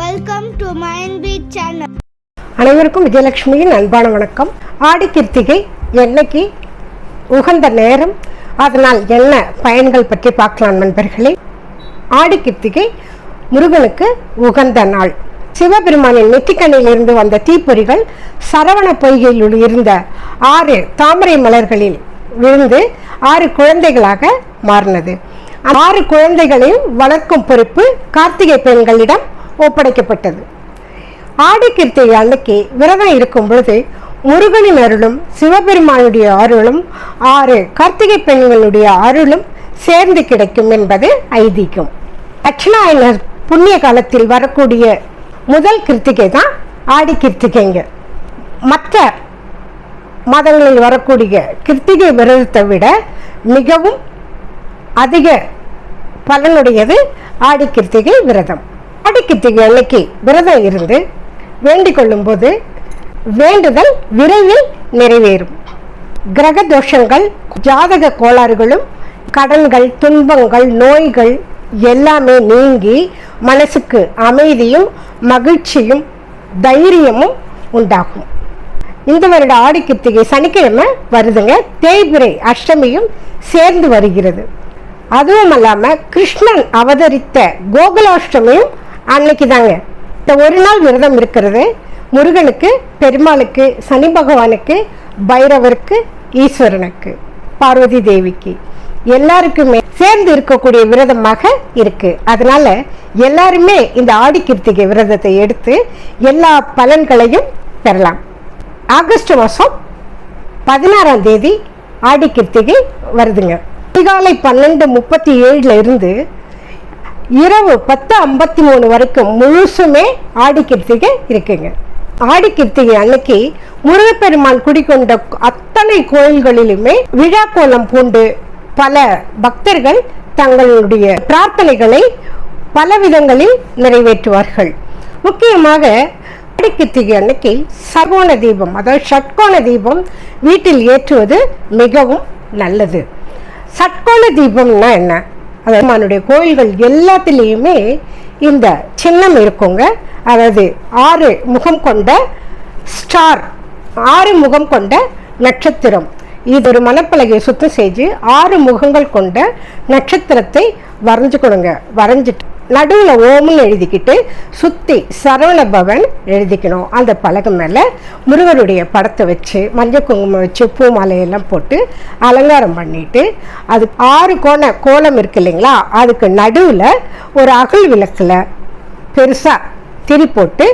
Welcome to mind beat channel அனைவருக்கும் விஜயலட்சுமியின் அன்பான வணக்கம். ஆடி கிருத்திகை என்னைக்கு உகந்த நேரம். அதனால் என்ன பயன்கள் பற்றி பார்க்கலாம் நண்பர்களே. ஆடி கிருத்திகை முருகனுக்கு உகந்த நாள். சிவபெருமானின் நெற்றிக்கண்ணிலிருந்து வந்த தீப்பொறிகள் சரவண பொய்கையில் இருந்த ஆறு தாமரை மலர்களில் விழுந்து ஆறு குழந்தைகளாக மாறினது. ஆறு குழந்தைகளையும் வளர்க்கும் பொறுப்பு கார்த்திகை பெண்களிடம் ஒப்படைக்கப்பட்டது. ஆடி கிருத்திகை அன்னைக்கு விரதம் இருக்கும் பொழுது முருகனின் அருளும் சிவபெருமானுடைய அருளும் ஆறு கார்த்திகை பெண்களுடைய அருளும் சேர்ந்து கிடைக்கும் என்பது ஐதீகம். தட்சிணாயனர் புண்ணிய காலத்தில் வரக்கூடிய முதல் கிருத்திகை தான் ஆடி கிருத்திகைங்க. மற்ற மாதங்களில் வரக்கூடிய கிருத்திகை விரதத்தை விட மிகவும் அதிக பலனுடையது ஆடி கிருத்திகை விரதம். ஆடி அன்னைக்கு விரதம் இருந்து வேண்டிக் கொள்ளும்போது வேண்டுதல் விரைவில் நிறைவேறும். கிரக தோஷங்கள் ஜாதக கோளாறுகளும் கடன்கள் துன்பங்கள் நோய்கள் எல்லாமே நீங்கி மனசுக்கு அமைதியும் மகிழ்ச்சியும் தைரியமும் உண்டாகும். இந்த வருட ஆடி சனிக்கிழமை வருதுங்க. தேய்பிரை அஷ்டமியும் சேர்ந்து வருகிறது. அதுவும் அல்லாமல் கிருஷ்ணன் அவதரித்த கோகுலாஷ்டமியும் அன்னைக்கு தாங்க இந்த ஒரு நாள் விரதம் இருக்கிறது. முருகனுக்கு பெருமாளுக்கு சனி பகவானுக்கு பைரவருக்கு ஈஸ்வரனுக்கு பார்வதி தேவிக்கு எல்லாருக்குமே சேர்ந்து இருக்கக்கூடிய விரதமாக இருக்கு. அதனால எல்லாருமே இந்த ஆடி கிருத்திகை விரதத்தை எடுத்து எல்லா பலன்களையும் பெறலாம். ஆகஸ்ட் மாதம் பதினாறாம் தேதி ஆடி கிருத்திகை வருதுங்க. அதிகாலை பன்னெண்டு முப்பத்தி ஏழுல இருந்து இரவு பத்து ஐம்பத்தி மூணு வரைக்கும் முழுசுமே ஆடி கிருத்திகை இருக்குங்க. ஆடி கிருத்திகை அன்னைக்கு முருகப்பெருமான் குடிக்கொண்ட அத்தனை கோயில்களிலுமே விழா கோலம் பூண்டு பல பக்தர்கள் தங்களுடைய பிரார்த்தனைகளை பல விதங்களில் நிறைவேற்றுவார்கள். முக்கியமாக ஆடி கிருத்திகை அன்னைக்கு சர்வோண தீபம் அதாவது ஷட்கோண தீபம் வீட்டில் ஏற்றுவது மிகவும் நல்லது. சட்கோண தீபம்னா என்ன? அதாவது கோயில்கள் எல்லாத்துலேயுமே இந்த சின்னம் இருக்குங்க. அதாவது ஆறு முகம் கொண்ட ஸ்டார் ஆறு முகம் கொண்ட நட்சத்திரம். இது ஒரு மணப்பலகையை சுத்தம் செஞ்சு ஆறு முகங்கள் கொண்ட நட்சத்திரத்தை வரைஞ்சு கொடுங்க. வரைஞ்சிட்டு நடுவில் ஓம்னு எழுதிக்கிட்டு சுற்றி சரவண பவன் எழுதிக்கணும். அந்த பலகம் மேலே முருகருடைய படத்தை வச்சு மஞ்சள் குங்குமம் வச்சு பூ மாலையெல்லாம் போட்டு அலங்காரம் பண்ணிட்டு அது ஆறு கோண கோலம் இருக்கு இல்லைங்களா? அதுக்கு நடுவில் ஒரு அகல் விளக்கில் பெருசாக திரி போட்டு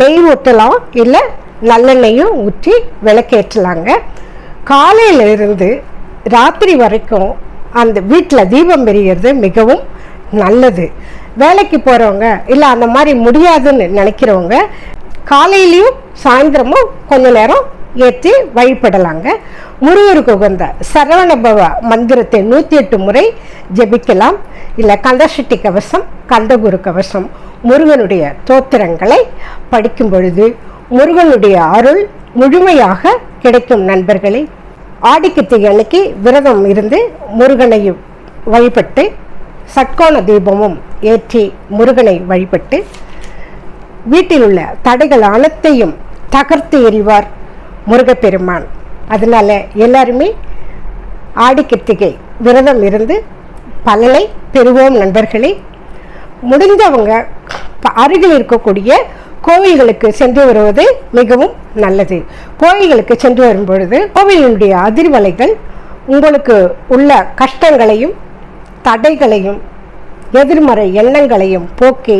நெய் ஊற்றலாம் இல்லை நல்லெண்ணெயும் ஊற்றி விளக்கேற்றலாங்க. காலையிலிருந்து ராத்திரி வரைக்கும் அந்த வீட்டில் தீபம் எரிகிறது மிகவும் நல்லது. வேலைக்கு போகிறவங்க இல்லை அந்த மாதிரி முடியாதுன்னு நினைக்கிறவங்க காலையிலையும் சாயந்தரமும் கொஞ்ச நேரம் ஏற்றி வழிபடலாங்க. முருகருக்கு உகந்த சரவணபவ மந்திரத்தை நூற்றி எட்டு முறை ஜெபிக்கலாம். இல்லை கந்தசட்டி கவசம் கந்தகுரு கவசம் முருகனுடைய தோத்திரங்களை படிக்கும் பொழுது முருகனுடைய அருள் முழுமையாக கிடைக்கும் நண்பர்களே. ஆடிக்கத்தை அன்னைக்கு விரதம் இருந்து முருகனையும் வழிபட்டு சட்கோண தீபமும் ஏற்றி முருகனை வழிபட்டு வீட்டில் உள்ள தடைகள் அனைத்தையும் தகர்த்து எறிவார் முருகப்பெருமான். அதனால எல்லாருமே ஆடி கிருத்திகை விரதம் இருந்து பலனை பெறுவோம் நண்பர்களே. முடிந்தவங்க அருகில் இருக்கக்கூடிய கோவில்களுக்கு சென்று வருவது மிகவும் நல்லது. கோவில்களுக்கு சென்று வரும் பொழுது கோவிலினுடைய அதிர்வலைகள் உங்களுக்கு உள்ள கஷ்டங்களையும் தடைகளையும் எதிர்மறை எண்ணங்களையும் போக்கி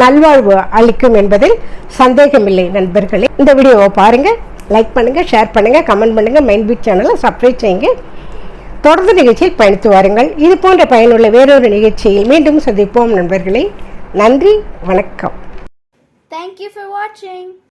நல்வாழ்வு அளிக்கும் என்பதில் சந்தேகமில்லை நண்பர்களே. இந்த வீடியோவை பாருங்கள் லைக் பண்ணுங்கள் ஷேர் பண்ணுங்கள் கமெண்ட் பண்ணுங்கள் மைண்ட் பீட் சேனலை சப்ஸ்கிரைப் செய்யுங்க. தொடர்ந்து நிகழ்ச்சியில் பயணித்து வாருங்கள். இது போன்ற பயனுள்ள வேறொரு நிகழ்ச்சியில் மீண்டும் சந்திப்போம் நண்பர்களே. நன்றி வணக்கம். Thank you for watching.